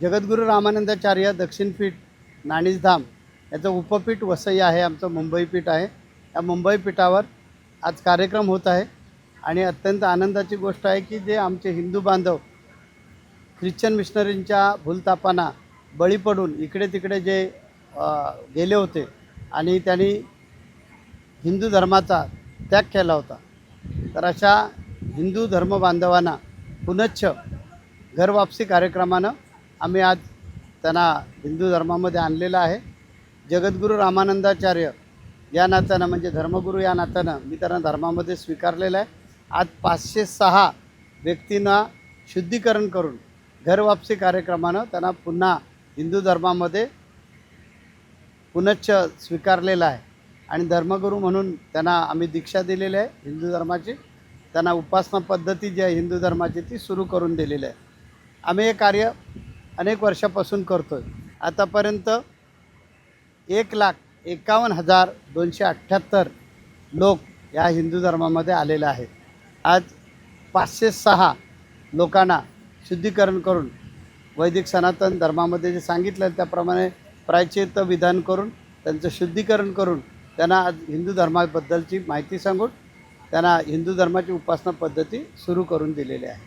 जगद्गुरू रामानंदाचार्य दक्षिणपीठ नाणीजधाम याचं उपपीठ वसई आहे आमचं मुंबई पीठ आहे. या मुंबई पीठावर आज कार्यक्रम होत आहे. आणि अत्यंत आनंदाची गोष्ट आहे की जे आमचे हिंदू बांधव ख्रिश्चन मिशनरींच्या भूलतापांना बळी पडून इकडे तिकडे जे गेले होते आणि त्यांनी हिंदू धर्माचा त्याग केला होता. तर अशा हिंदू धर्म बांधवांना पुनच्छ घरवापसी कार्यक्रमानं आम्ही आज त्यांना हिंदू धर्मामध्ये आणलेलं आहे. जगद्गुरू रामानंदाचार्य या नात्यानं म्हणजे धर्मगुरू या नात्यानं मी त्यांना धर्मामध्ये स्वीकारलेलं आहे. आज पाचशे सहा व्यक्तींना शुद्धीकरण करून घरवापसी कार्यक्रमानं त्यांना पुन्हा हिंदू धर्मामध्ये पुनच्च स्वीकारलेलं आहे. आणि धर्मगुरू म्हणून त्यांना आम्ही दीक्षा दिलेली आहे हिंदू धर्माची. त्यांना उपासना पद्धती जी आहे हिंदू धर्माची ती सुरू करून दिलेली आहे. आम्ही हे कार्य अनेक वर्षापासून करतो आहे आतापर्यंत एक लाख एकावन्न हजार दोनशे अठ्ठ्याहत्तर लोक या हिंदू धर्मामध्ये आलेले आहेत. आज पाचशे सहा लोकांना शुद्धीकरण करून वैदिक सनातन धर्मामध्ये जे सांगितलं त्याप्रमाणे प्रायचित विधान करून त्यांचं शुद्धीकरण करून त्यांना आज हिंदू धर्माबद्दलची माहिती सांगून त्यांना हिंदू धर्माची उपासना पद्धती सुरू करून दिलेली आहे.